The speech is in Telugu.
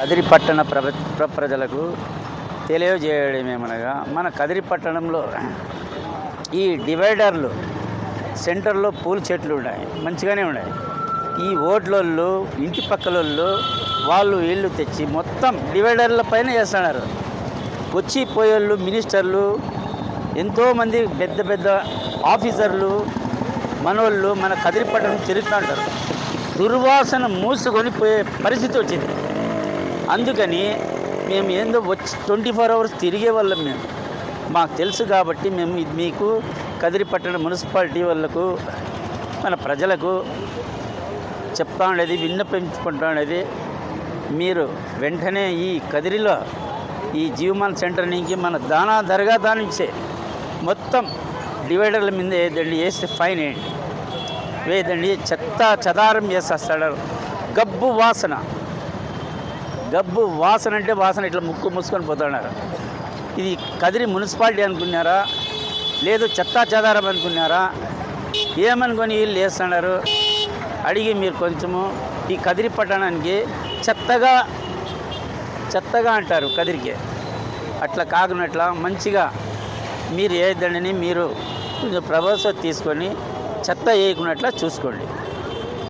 కదిరి పట్టణ ప్ర ప్ర- ప్రజలకు తెలియజేయడమేమనగా మన కదిరి పట్టణంలో ఈ డివైడర్లు సెంటర్లో పూల చెట్లు ఉన్నాయి మంచిగానే ఉన్నాయి. ఈ ఓట్లోళ్ళు ఇంటి పక్కలోళ్ళు వాళ్ళు వీళ్ళు తెచ్చి మొత్తం డివైడర్ల పైన చేస్తున్నారు. వచ్చి పోయేళ్ళు మినిస్టర్లు ఎంతోమంది పెద్ద పెద్ద ఆఫీసర్లు మనోళ్ళు మన కదిరిపట్టణం తిరుగుతుంటారు దుర్వాసన మూసుకొని పోయే పరిస్థితి వచ్చింది. అందుకని మేము ఏందో వచ్చి ట్వంటీ ఫోర్ అవర్స్ తిరిగే వాళ్ళం మేము. మాకు తెలుసు కాబట్టి మేము ఇది మీకు కదిరిపట్టణ మున్సిపాలిటీ వాళ్ళకు మన ప్రజలకు చెప్తా ఉండేది విన్నపించుకుంటా ఉండేది మీరు వెంటనే ఈ కదిరిలో ఈ జీవమాన్ సెంటర్ నుంచి మన దానా దర్గా దానించే మొత్తం డివైడర్ల మీద వేయదండి వేస్తే ఫైన్ వేయండి. వేయదండి చెత్త చెదారం చేసేస్తాడు. గబ్బు వాసన. గబ్బు వాసన అంటే వాసన ఇట్లా ముక్కు మూసుకొని పోతున్నారు ఇది కదిరి మున్సిపాలిటీ అనుకున్నారా? లేదు చెత్తా చెదారం అనుకున్నారా? ఏమనుకొని వీళ్ళు వేస్తున్నారు అడిగి మీరు కొంచెము ఈ కదిరి పట్టణానికి చెత్తగా చెత్తగా అంటారు కదిరికి. అట్లా కాకున్నట్ల మంచిగా మీరు వేయద్దండిని మీరు కొంచెం ప్రభుత్వం తీసుకొని చెత్త వేయకున్నట్ల చూసుకోండి.